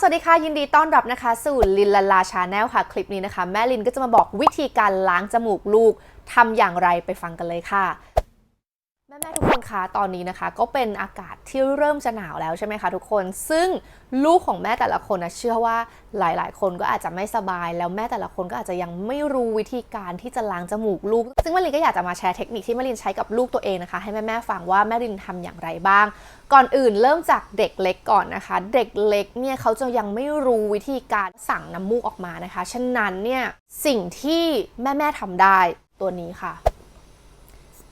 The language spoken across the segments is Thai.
สวัสดีค่ะ ยินดีต้อนรับนะคะ สู่ลินลาลาชาแนลค่ะ คลิปนี้นะคะ แม่ลินก็จะมาบอกวิธีการล้างจมูกลูกทำอย่างไรไปฟังกันเลยค่ะ แม่ๆทุกคนคะตอนนี้นะคะ ก็เป็นอากาศที่เริ่มจะหนาวแล้วใช่ไหมคะทุกคน ซึ่งลูกของแม่แต่ละคนนะเชื่อว่าหลายๆ คนก็อาจจะไม่สบาย แล้วแม่แต่ละคนก็อาจจะยังไม่รู้วิธีการที่จะล้างจมูกลูก ซึ่งแม่ลินก็อยากจะมาแชร์เทคนิคที่แม่ลินใช้กับลูกตัวเองนะคะ ให้แม่ๆฟังว่าแม่ลินทำอย่างไรบ้าง ก่อนอื่นเริ่มจากเด็กเล็กก่อนนะคะ เด็กเล็กเนี่ยเขาจะยังไม่รู้วิธีการสั่งน้ำมูกออกมานะคะฉะนั้นเนี่ยสิ่งที่แม่แม่ๆทำได้ตัวนี้ค่ะ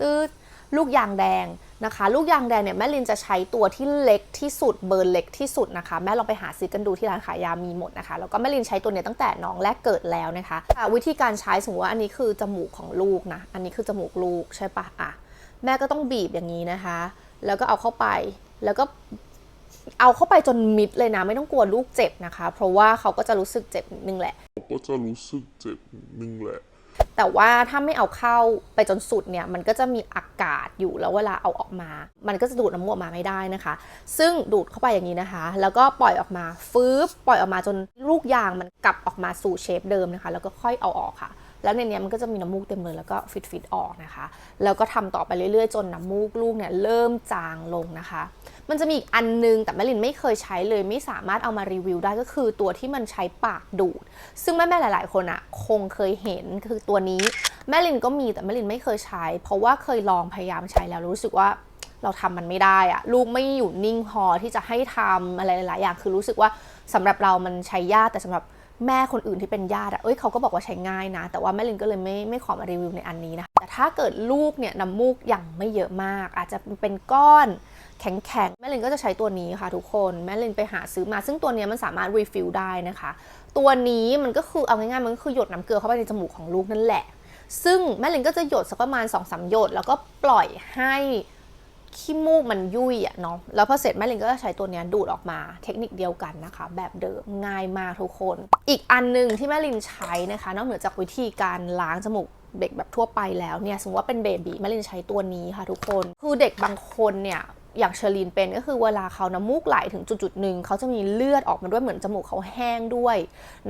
ตืด ลูกยางแดงนะคะ ลูกยางแดงเนี่ยแม่ลินจะใช้ตัวที่เล็กที่สุดเบอร์เล็กที่สุดนะคะ แม่ลองไปหาซื้อกันดูที่ร้านขายยามีหมดนะคะแล้วก็แม่ลินใช้ตัวเนี้ยตั้งแต่น้องแรกเกิดแล้วนะคะะวิธีการใช้สมมติว่าอันนี้คือจมูกของลูกนะอันนี้คือจมูกลูกใช่ปะอะแม่ก็ต้องบีบอย่างนี้นะคะ แล้วก็เอาเข้าไปแล้วก็เอาเข้าไปจนมิดเลยนะ ไม่ต้องกลัวลูกเจ็บนะคะ เพราะว่าเขาก็จะรู้สึกเจ็บนึงแหละก็จะรู้สึกเจ็บนึงแหละ แต่ว่าถ้าไม่เอาเข้าไปจนสุดเนี่ยมันก็จะมีอากาศอยู่แล้วเวลาเอาออกมา มันก็จะดูดน้ำมูกออกมาไม่ได้นะคะ ซึ่งดูดเข้าไปอย่างนี้นะคะ แล้วก็ปล่อยออกมาฟืบปล่อยออกมาจนลูกยางมันกลับออกมาสู่เชฟเดิมนะคะ แล้วก็ค่อยเอาออกค่ะ แล้วในนี้มันก็จะมีน้ำมูกเต็มเลยแล้วก็ฟิตฟิตๆออกนะคะ แล้วก็ทำต่อไปเรื่อยๆ จนน้ำมูกลูกเนี่ยเริ่มจางลงนะคะ มันจะมีอีกอันนึงแต่แม่ลินไม่เคยใช้เลยไม่สามารถเอามารีวิวได้ก็คือตัวที่มันใช้ปากดูด ซึ่งแม่ๆหลาย ๆ คนอะคงเคยเห็นคือตัวนี้แม่ลินก็มีแต่แม่ลินไม่เคยใช้ เพราะว่าเคยลองพยายามใช้แล้วรู้สึกว่าเราทำมันไม่ได้อะลูกไม่อยู่นิ่งพอที่จะให้ทำอะไรหลาย ๆ อย่าง คือรู้สึกว่าสำหรับเรามันใช้ยากแต่สำหรับ แม่คนอื่นที่เป็นญาติอะเอ้ยเขาก็บอกว่าใช้ง่ายนะ แต่ว่าแม่ลินก็เลยไม่ไม่ขอมารีวิวในอันนี้นะคะแต่ถ้าเกิดลูกเนี่ยน้ำมูกอย่างไม่เยอะมาก อาจจะเป็นก้อนแข็งๆ แม่ลินก็จะใช้ตัวนี้ค่ะทุกคน แม่ลินไปหาซื้อมา ซึ่งตัวนี้มันสามารถรีฟิลได้นะคะ ตัวนี้มันก็คือเอาง่ายๆ มันก็คือหยดน้ำเกลือเข้าไปในจมูกของลูกนั่นแหละ ซึ่งแม่ลินก็จะหยดสักประมาณ2อสหยด แล้วก็ปล่อยให้ ขี้มูกมันยุ่ยอะเนาะ แล้วพอเสร็จแม่ลินก็จะใช้ตัวนี้ดูดออกมา เทคนิคเดียวกันนะคะ แบบเดิมง่ายมากทุกคน อีกอันหนึงที่แม่ลินใช้นะคะ นอกเหนือจากวิธีการล้างจมูกเด็กแบบทั่วไปแล้วเนี่ย สมมติว่าเป็นเบบีแม่ลินใช้ตัวนี้ค่ะทุกคน คือเด็กบางคนเนี่ยอย่างเชอรีนเป็นก็คือเวลาเขาน้ำมูกไหลถึงจุดๆหนึ่งเขาจะมีเลือดออกมาด้วยเหมือนจมูกเขาแห้งด้วย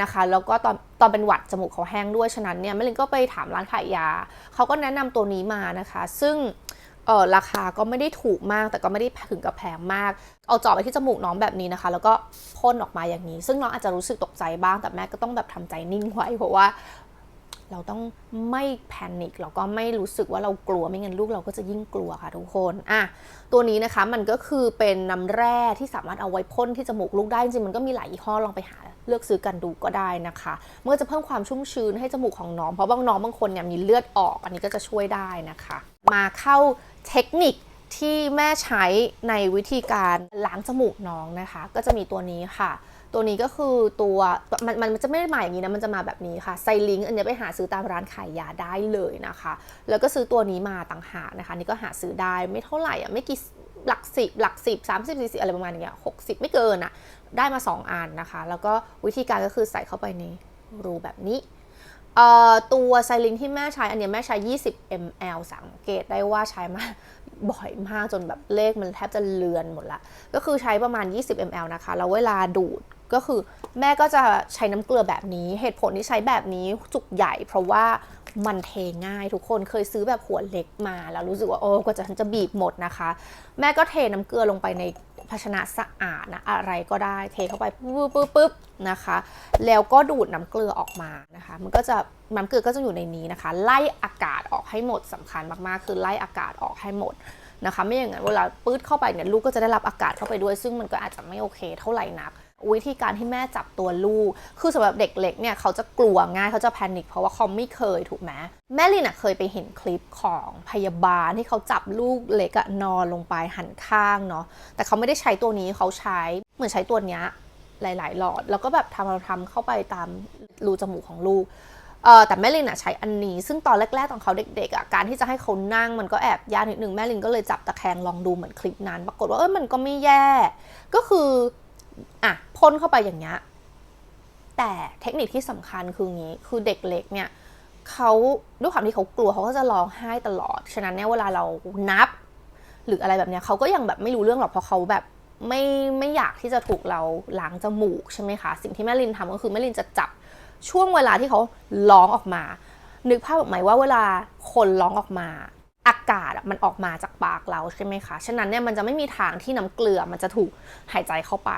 นะคะ แล้วก็ตอนตอนเป็นหวัดจมูกเขาแห้งด้วยฉะนั้นเนี่ยแม่ลินก็ไปถามร้านขายยาเขาก็แนะนำตัวนี้มานะคะ ซึ่ง เออราคาก็ไม่ได้ถูกมากแต่ก็ไม่ได้ถึงกับแพงมาก เอาเจาะไปที่จมูกน้องแบบนี้นะคะ แล้วก็พ่นออกมาอย่างนี้ ซึ่งน้องอาจจะรู้สึกตกใจบ้างแต่แม่ก็ต้องแบบทำใจนิ่งไว้เพราะว่า เราต้องไม่แพนิคแล้วก็ไม่รู้สึกว่าเรากลัวไม่งั้นลูกเราก็จะยิ่งกลัวค่ะทุกคนอะตัวนี้นะคะมันก็คือเป็นน้ำแร่ที่สามารถเอาไว้พ่นที่จมูกลูกได้จริงมันก็มีหลายยี่ห้อลองไปหา เลือกซื้อกันดูก็ได้นะคะเมื่อจะเพิ่มความชุ่มชื้นให้จมูกของน้อง เพราะบางน้องบางคนเนี่ยมีเลือดออกอันนี้ก็จะช่วยได้นะคะ มาเข้าเทคนิคที่แม่ใช้ในวิธีการล้างจมูกน้องนะคะ ก็จะมีตัวนี้ค่ะ ตัวนี้ก็คือตัวมันมันจะไม่ได้มาอย่างนี้นะมันจะมาแบบนี้ค่ะไซลิงอันนี้ไปหาซื้อตามร้านขายยาได้เลยนะคะ แล้วก็ซื้อตัวนี้มาต่างหากนะคะ นี่ก็หาซื้อได้ไม่เท่าไหร่อะไม่กี่ หลักสิบหลักสิบสามสิบสี่สิบอะไรประมาณอย่างเงี้ยหกสิบไม่เกินอะได้มา 2อันนะคะ แล้วก็วิธีการก็คือใส่เข้าไปในรูแบบนี้ตัวไซลิงที่แม่ใช้อันนี้แม่ใช้ 20 ml สังเกตได้ว่าใช้มาบ่อยมากจนแบบเลขมันแทบจะเลือนหมดละ ก็คือใช้ประมาณ 20 ml นะคะ แล้วเวลาดูดก็คือแม่ก็จะใช้น้ำเกลือแบบนี้ เหตุผลที่ใช้แบบนี้จุกใหญ่ เพราะว่า มันเทง่ายทุกคนเคยซื้อแบบขวดเล็กมา แล้วรู้สึกว่าโอ้กว่าจะฉันจะบีบหมดนะคะ แม่ก็เทน้ำเกลือลงไปในภาชนะสะอาดนะอะไรก็ได้เทเข้าไปปุ๊บปุ๊บปุ๊บนะคะ แล้วก็ดูดน้ำเกลือออกมานะคะ มันก็จะน้ำเกลือก็จะอยู่ในนี้นะคะ ไล่อากาศออกให้หมดสำคัญมากๆ คือไล่อากาศออกให้หมดนะคะ ไม่อย่างนั้นเวลาปื๊ดเข้าไปเนี่ยลูกก็จะได้รับอากาศเข้าไปด้วย ซึ่งมันก็อาจจะไม่โอเคเท่าไหร่นัก วิธีการที่แม่จับตัวลูก คือสำหรับเด็กเล็กเนี่ยเขาจะกลัวง่ายเขาจะแพนิคเพราะว่าเขาไม่เคยถูกไหมแม่ลินอะเคยไปเห็นคลิปของพยาบาลที่เขาจับลูกเล็กอะนอนลงไปหันข้างเนาะแต่เขาไม่ได้ใช้ตัวนี้เขาใช้เหมือนใช้ตัวเนี้ยหลาย ๆ หลอด แล้วก็แบบทำทำเข้าไปตามรูจมูกของลูกเออแต่แม่ลินอะใช้อันนี้ ซึ่งตอนแรกๆตอนเขาเด็กๆอะการที่จะให้เขานั่งมันก็แอบยากนิดนึงแม่ลินก็เลยจับตะแคงลองดูเหมือนคลิปนั้น ปรากฏว่าเออมันก็ไม่แย่ ก็คือ อะพ่นเข้าไปอย่างเงี้ยแต่เทคนิคที่สำคัญคืองี้คือเด็กเล็กเนี่ยเขาด้วยความที่เขากลัวเขาก็จะร้องไห้ตลอด ฉะนั้นเนี่ยเวลาเรานับ หรืออะไรแบบเนี้ยเขาก็ยังแบบไม่รู้เรื่องหรอกเพราะเขาแบบไม่ไม่อยากที่จะถูกเราล้างจมูกใช่ไหมคะ สิ่งที่แม่ลินทำก็คือแม่ลินจะจับช่วงเวลาที่เขาร้องออกมา นึกภาพออกไหมว่าเวลาคนร้องออกมาากาศมันออกมาจากปากเราใช่ไหมคะ ฉะนั้นเนี่ยมันจะไม่มีทางที่น้ำเกลือมันจะถูกหายใจเข้าไป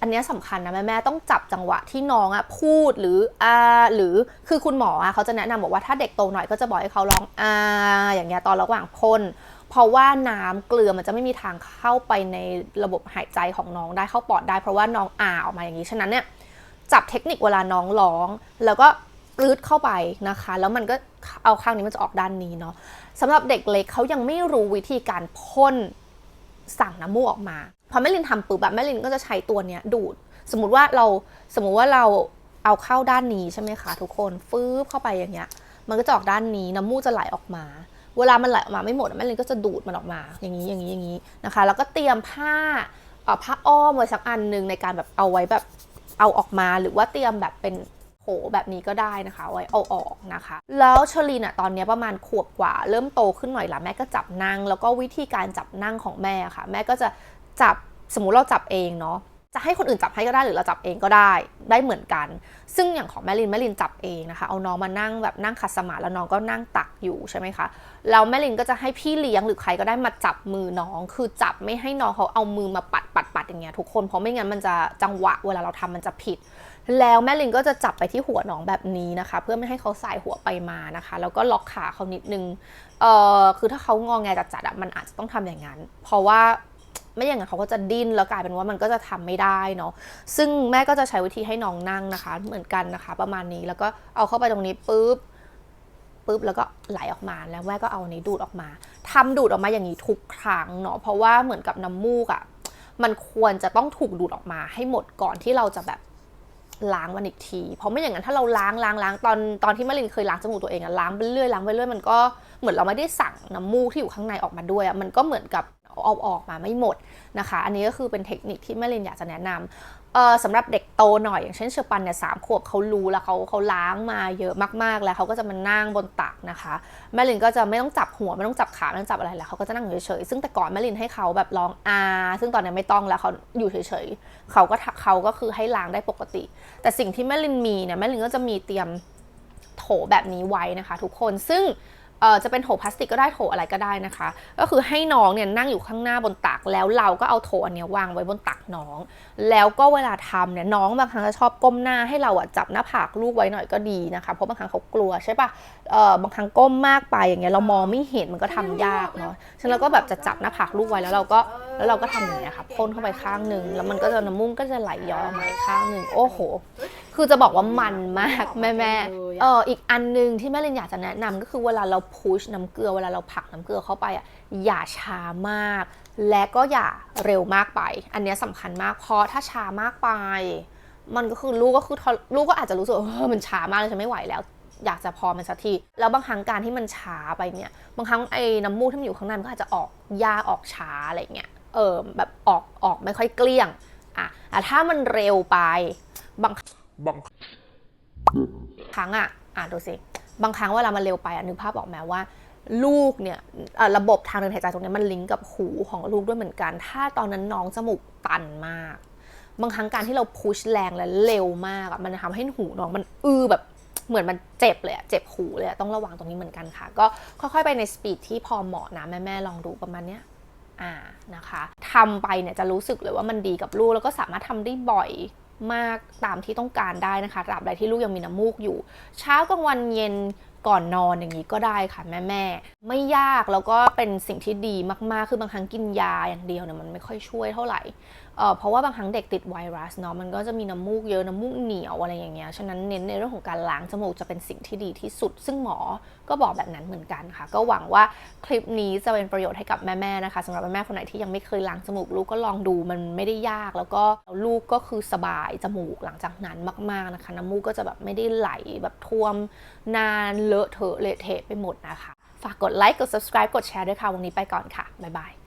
อันนี้ยสำคัญนะแม่แม่ต้องจับจังหวะที่น้องอะพูดหรืออ่าหรือคือคุณหมออะเขาจะแนะนำบอกว่าถ้าเด็กโตหน่อยก็จะบอกให้เขาร้องอ่าอย่างเงี้ยตอนระหว่างพ่นเพราะว่าน้ำเกลือมันจะไม่มีทางเข้าไปในระบบหายใจของน้องได้เข้าปอดได้เพราะว่าน้องอาออกมาอย่างนี้ฉะนั้นเนี่ยจับเทคนิคเวลาน้องร้อง แล้วก็ ปลืดเข้าไปนะคะ แล้วมันก็เอาข้างนี้มันจะออกด้านนี้เนาะสำหรับเด็กเล็กเขายังไม่รู้วิธีการพ่นสั่งน้ำมูกออกมา พอแม่ลินทำปุ๊บแบบแม่ลินก็จะใช้ตัวเนี้ยดูด สมมติว่าเราสมมติว่าเราเอาเข้าด้านนี้ใช่ไหมคะทุกคนฟืบเข้าไปอย่างเงี้ย มันก็จะออกด้านนี้น้ำมูกจะไหลออกมา เวลามันไหลออกมาไม่หมดแม่ลินก็จะดูดมันออกมา อย่างนี้อย่างนี้อย่างนี้นะคะ แล้วก็เตรียมผ้าเอ่อผ้าอ้อมไว้สักอันหนึ่งในการแบบเอาไว้แบบเอาออกมาหรือว่าเตรียมแบบเป็น โถแบบนี้ก็ได้นะคะไว้เอาออกนะคะ แล้วเชอรีนอะตอนนี้ประมาณขวบกว่า เริ่มโตขึ้นหน่อยละแม่ก็จับนั่ง แล้วก็วิธีการจับนั่งของแม่ค่ะ แม่ก็จะจับสมมุติเราจับเองเนาะจะให้คนอื่นจับให้ก็ได้หรือเราจับเองก็ได้ได้เหมือนกัน ซึ่งอย่างของแม่ลินแม่ลินจับเองนะคะ เอาน้องมานั่งแบบนั่งขัดสมาธิแล้วน้องก็นั่งตักอยู่ใช่ไหมคะแล้วแม่ลินก็จะให้พี่เลี้ยงหรือใครก็ได้มาจับมือน้อง คือจับไม่ให้น้องเขาเอามือมาปัดปัดปัดอย่างเงี้ยทุกคนเพราะไม่งั้นมันจะจังหวะเวลาเราทำมันจะผิด แล้วแม่ลินก็จะจับไปที่หัวน้องแบบนี้นะคะ เพื่อไม่ให้เขาสายหัวไปมานะคะ แล้วก็ล็อกขาเขานิดนึงเอ่อคือถ้าเขางอแงจัดๆอะมันอาจจะต้องทำอย่างนั้น เพราะว่าไม่อย่างนั้นเขาก็จะดิ้นแล้วกลายเป็นว่ามันก็จะทำไม่ได้เนาะซึ่งแม่ก็จะใช้วิธีให้น้องนั่งนะคะ เหมือนกันนะคะ ประมาณนี้แล้วก็เอาเข้าไปตรงนี้ปุ๊บปุ๊บแล้วก็ไหลออกมาแล้วแม่ก็เอานี้ดูดออกมาทำดูดออกมาอย่างนี้ทุกครั้งเนาะเพราะว่าเหมือนกับน้ำมูกอะมันควรจะต้องถูกดูดออกมาให้หมดก่อนที่เราจะแบบ ล้างมันอีกที เพราะไม่อย่างนั้นถ้าเราล้างล้างล้างตอนตอนที่มะลินเคยล้างจมูกตัวเองอะล้างไปเรื่อยล้างไปเรื่อยมันก็เหมือนเราไม่ได้สั่งน้ำมูกที่อยู่ข้างในออกมาด้วยอะมันก็เหมือนกับเอาออกมาไม่หมดนะคะ อันนี้ก็คือเป็นเทคนิคที่แม่ลินอยากจะแนะนำ เออสำหรับเด็กโตหน่อยอย่างเช่นเชอปันเนี่ยสามขวบเขารู้แล้วเขาเขาล้างมาเยอะมากๆแล้วเขาก็จะมานั่งบนตักนะคะ แม่ลินก็จะไม่ต้องจับหัวไม่ต้องจับขาไม่ต้องจับอะไรแล้วเขาก็จะนั่งเฉยๆซึ่งแต่ก่อนแม่ลินให้เขาแบบลองอาซึ่งตอนนี้ไม่ต้องแล้วเขาอยู่เฉยๆเขาก็เขาก็คือให้ล้างได้ปกติ แต่สิ่งที่แม่ลินมีเนี่ยแม่ลินก็จะมีเตรียมโถแบบนี้ไว้นะคะ ทุกคนซึ่ง เอ่อจะเป็นโถพลาสติกก็ได้โถอะไรก็ได้นะคะ ก็คือให้น้องเนี่ยนั่งอยู่ข้างหน้าบนตักแล้วเราก็เอาโถอันนี้วางไว้บนตักน้อง แล้วก็เวลาทำเนี่ยน้องบางครั้งจะชอบก้มหน้าให้เราอะจับหน้าผากลูกไว้หน่อยก็ดีนะคะเพราะบางครั้งเขากลัวใช่ปะเอ่อบางครั้งก้มมากไปอย่างเงี้ยเรามองไม่เห็นมันก็ทำยากเนาะฉะนั้นเราก็แบบจะจับหน้าผากลูกไว้แล้วเราก็แล้วเราก็ทำอย่างเงี้ยค่ะพ่นเข้าไปข้างหนึ่งแล้วมันก็จะน้ำมูกก็จะไหลย้อนออกมาอีกข้างหนึ่งโอ้โห คือจะบอกว่ามันมากแม่แม่ๆเอออีกอันหนึงที่แม่ลินอยากจะแนะนำก็คือเวลาเราพุชน้ำเกลือเวลาเราผลักน้ำเกลือเข้าไปอะอย่าช้ามาก และก็อย่าเร็วมากไป อันเนี้ยสำคัญมากเพราะถ้าช้ามากไป มันก็คือลูกก็คือทรลูกก็อาจจะรู้สึกว่าเออมันช้ามากเลยฉันไม่ไหวแล้วอยากจะพอมันสักที แล้วบางครั้งการที่มันช้าไปเนี่ย บางครั้งไอ้น้ำมูกที่มันอยู่ข้างในมันก็อาจจะออกยากออกช้าอะไรเงี้ย เออแบบออกออกไม่ค่อยเกลี้ยง อะแต่ถ้ามันเร็วไป บาง บางครั้งอะอะดูสิ บางครั้งเวลามันเร็วไปอะนึกภาพออกไหมว่า ลูกเนี่ยระบบทางเดินหายใจตรงนี้มันลิงก์กับหูของลูกด้วยเหมือนกัน ถ้าตอนนั้นน้องจมูกตันมาก บางครั้งการที่เราพุชแรงและเร็วมากอะมันทำให้หูน้องมันอื้อแบบเหมือนมันเจ็บเลยอะเจ็บหูเลยอะต้องระวังตรงนี้เหมือนกันค่ะ ก็ค่อยๆไปในสปีดที่พอเหมาะนะแม่ๆลองดูประมาณเนี้ยอ่านะคะทำไปเนี่ยจะรู้สึกเลยว่ามันดีกับลูกแล้วก็สามารถทำได้บ่อย มากตามที่ต้องการได้นะคะตราบใดที่ลูกยังมีน้ำมูกอยู่ เช้ากลางวันเย็นก่อนนอนอย่างนี้ก็ได้ค่ะแม่แม่ไม่ยากแล้วก็เป็นสิ่งที่ดีมากๆ คือบางครั้งกินยาอย่างเดียวเนี่ยมันไม่ค่อยช่วยเท่าไหร่ เพราะว่าบางครั้งเด็กติดไวรัสเนาะมันก็จะมีน้ำมูกเยอะน้ำมูกเหนียวอะไรอย่างเงี้ยฉะนั้นเน้นในเรื่องของการล้างจมูกจะเป็นสิ่งที่ดีที่สุด ซึ่งหมอก็บอกแบบนั้นเหมือนกันค่ะ ก็หวังว่าคลิปนี้จะเป็นประโยชน์ให้กับแม่ๆนะคะสำหรับแม่ๆคนไหนที่ยังไม่เคยล้างจมูกลูกก็ลองดูมันไม่ได้ยาก แล้วก็ลูกก็คือสบายจมูกหลังจากนั้นมากๆนะคะ น้ำมูกก็จะแบบไม่ได้ไหลแบบท่วมนานเลอะเทอะเละเทะไปหมดนะคะ ฝากกดไลค์กด subscribe กดแชร์ด้วยค่ะวันนี้ไปก่อนค่ะบ๊ายบาย